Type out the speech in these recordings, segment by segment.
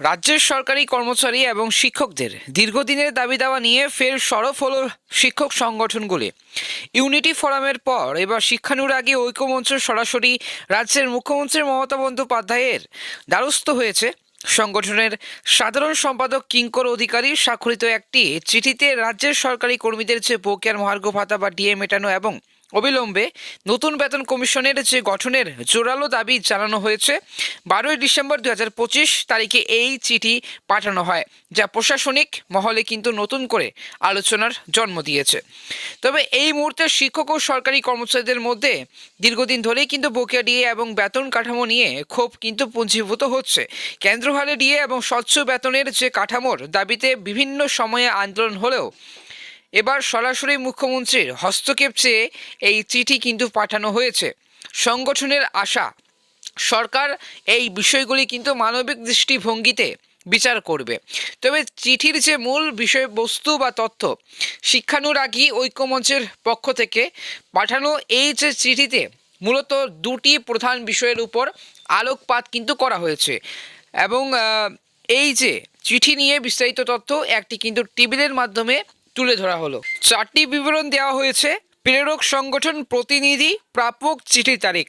রাজ্যের সরকারি কর্মচারী এবং শিক্ষকদের দীর্ঘদিনের দাবি দাওয়া নিয়ে ফের সরব হল শিক্ষক সংগঠনগুলি। ইউনিটি ফোরামের পর এবার শিক্ষানুরাগী ঐক্যমঞ্চ সরাসরি রাজ্যের মুখ্যমন্ত্রী মমতা বন্দ্যোপাধ্যায়ের দ্বারস্থ হয়েছে। সংগঠনের সাধারণ সম্পাদক কিঙ্কর অধিকারী স্বাক্ষরিত একটি চিঠিতে রাজ্যের সরকারি কর্মীদের যে বকেয়ার মহার্ঘ ভাতা বা ডিএ মেটানো এবং অবিলম্বে নতুন বেতন কমিশনের যে গঠনের জোরালো দাবি জানানো হয়েছে, বারোই ডিসেম্বর দু হাজার পঁচিশ তারিখে এই চিঠি পাঠানো হয়, যা প্রশাসনিক মহলে কিন্তু নতুন করে আলোচনার জন্ম দিয়েছে। তবে এই মুহূর্তে শিক্ষক ও সরকারি কর্মচারীদের মধ্যে দীর্ঘদিন ধরেই কিন্তু বকেয়া ডিএ এবং বেতন কাঠামো নিয়ে ক্ষোভ কিন্তু পুঞ্জীভূত হচ্ছে। কেন্দ্র হারে ডিএ এবং স্বচ্ছ বেতনের যে কাঠামোর দাবিতে বিভিন্ন সময়ে আন্দোলন হলেও এবার সরাসরি মুখ্যমন্ত্রীর হস্তক্ষেপ চেয়ে এই চিঠি কিন্তু পাঠানো হয়েছে। সংগঠনের আশা, সরকার এই বিষয়গুলি কিন্তু মানবিক দৃষ্টিভঙ্গিতে বিচার করবে। তবে চিঠির যে মূল বিষয়বস্তু বা তথ্য, শিক্ষানুরাগী ঐক্যমঞ্চের পক্ষ থেকে পাঠানো এই যে চিঠিতে মূলত দুটি প্রধান বিষয়ের উপর আলোকপাত কিন্তু করা হয়েছে এবং এই যে চিঠি নিয়ে বিস্তারিত তথ্য, একটি কিন্তু টেবিলের মাধ্যমে তুলে ধরা হলো। চারটি বিবরণ দেওয়া হয়েছে। প্রেরক সংগঠন প্রতিনিধি প্রাপক চিঠির তারিখ।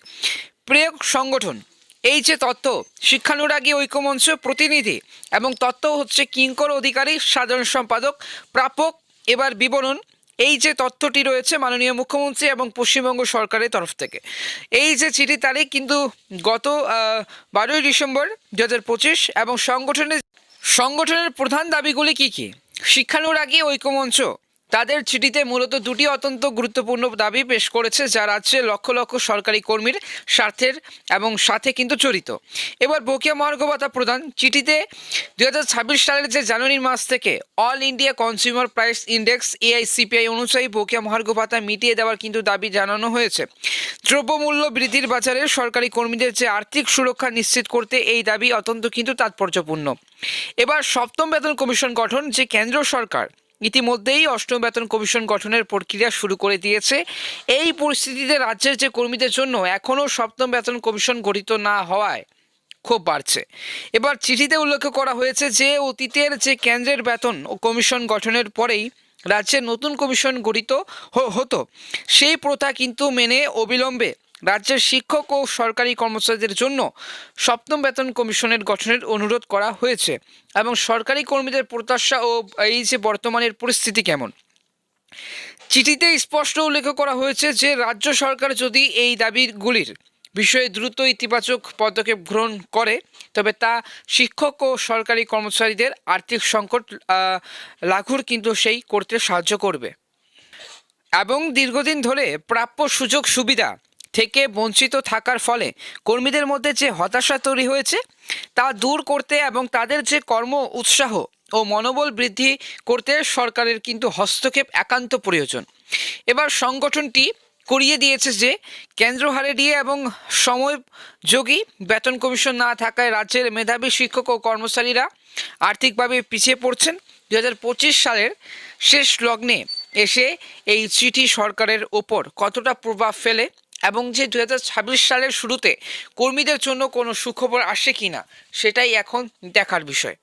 প্রেরক সংগঠন, এই যে তত্ত্ব, শিক্ষানুরাগী ঐক্যমঞ্চ প্রতিনিধি এবং তত্ত্ব হচ্ছে কিঙ্কর অধিকারী, সাধারণ সম্পাদক, প্রাপক। এবার বিবরণ, এই যে তথ্যটি রয়েছে মাননীয় মুখ্যমন্ত্রী এবং পশ্চিমবঙ্গ সরকারের তরফ থেকে। এই যে চিঠি তারিখ কিন্তু গত বারোই ডিসেম্বর দু হাজার পঁচিশ এবং সংগঠনের সংগঠনের প্রধান দাবিগুলি কি কি? শিক্ষানুরাগী ঐক্যমঞ্চ। তাদের চিঠিতে মূলত দুটি অত্যন্ত গুরুত্বপূর্ণ দাবি পেশ করেছে, যা রাজ্যে লক্ষ লক্ষ সরকারি কর্মীর স্বার্থের এবং সাথে কিন্তু জড়িত। এবার বকিয়া মহার্ঘ ভাতা প্রদান চিঠিতে দু হাজার ছাব্বিশ সালের যে জানুয়ারি মাস থেকে all India consumer price index AICPI অনুযায়ী বকিয়া মহার্ঘ ভাতা মিটিয়ে দেওয়ার কিন্তু দাবি জানানো হয়েছে। দ্রব্যমূল্য বৃদ্ধির বাজারে সরকারি কর্মীদের যে আর্থিক সুরক্ষা নিশ্চিত করতে এই দাবি অত্যন্ত কিন্তু তাৎপর্যপূর্ণ। এবার সপ্তম বেতন কমিশন গঠন যে কেন্দ্র সরকার ইতিমধ্যেই অষ্টম বেতন কমিশন গঠনের প্রক্রিয়া শুরু করে দিয়েছে। এই পরিস্থিতিতে রাজ্যের যে কর্মীদের জন্য এখনও সপ্তম বেতন কমিশন গঠিত না হওয়ায় ক্ষোভ বাড়ছে। এবার চিঠিতে উল্লেখ করা হয়েছে যে, অতীতের যে কেন্দ্রের বেতন ও কমিশন গঠনের পরেই রাজ্যে নতুন কমিশন গঠিত হতো। সেই প্রথা কিন্তু মেনে অবিলম্বে রাজ্যের শিক্ষক ও সরকারি কর্মচারীদের জন্য সপ্তম বেতন কমিশনের গঠনের অনুরোধ করা হয়েছে এবং সরকারি কর্মীদের প্রত্যাশা ও এই যে বর্তমানের পরিস্থিতি কেমন? চিঠিতে স্পষ্ট উল্লেখ করা হয়েছে যে, রাজ্য সরকার যদি এই দাবিগুলির বিষয়ে দ্রুত ইতিবাচক পদক্ষেপ গ্রহণ করে, তবে তা শিক্ষক ও সরকারি কর্মচারীদের আর্থিক সংকট লাঘুর কিন্তু সেই করতে সাহায্য করবে। এবং দীর্ঘদিন ধরে প্রাপ্য সুযোগ সুবিধা থেকে বঞ্চিত থাকার ফলে কর্মীদের মধ্যে যে হতাশা তৈরি হয়েছে, তা দূর করতে এবং তাদের যে কর্ম উৎসাহ ও মনোবল বৃদ্ধি করতে সরকারের কিন্তু হস্তক্ষেপ একান্ত প্রয়োজন। এবার সংগঠনটি করিয়ে দিয়েছে যে, কেন্দ্র হারে দিয়ে এবং সময়যোগী বেতন কমিশন না থাকায় রাজ্যের মেধাবী শিক্ষক ও কর্মচারীরা আর্থিকভাবে পিছিয়ে পড়ছেন। দু পঁচিশ সালের শেষ লগ্নে এসে এই চিঠি সরকারের ওপর কতটা প্রভাব ফেলে এবং যে দু হাজার ছাব্বিশ সালের শুরুতে কর্মীদের জন্য কোনো সুখবর আসে কি না সেটাই এখন দেখার বিষয়।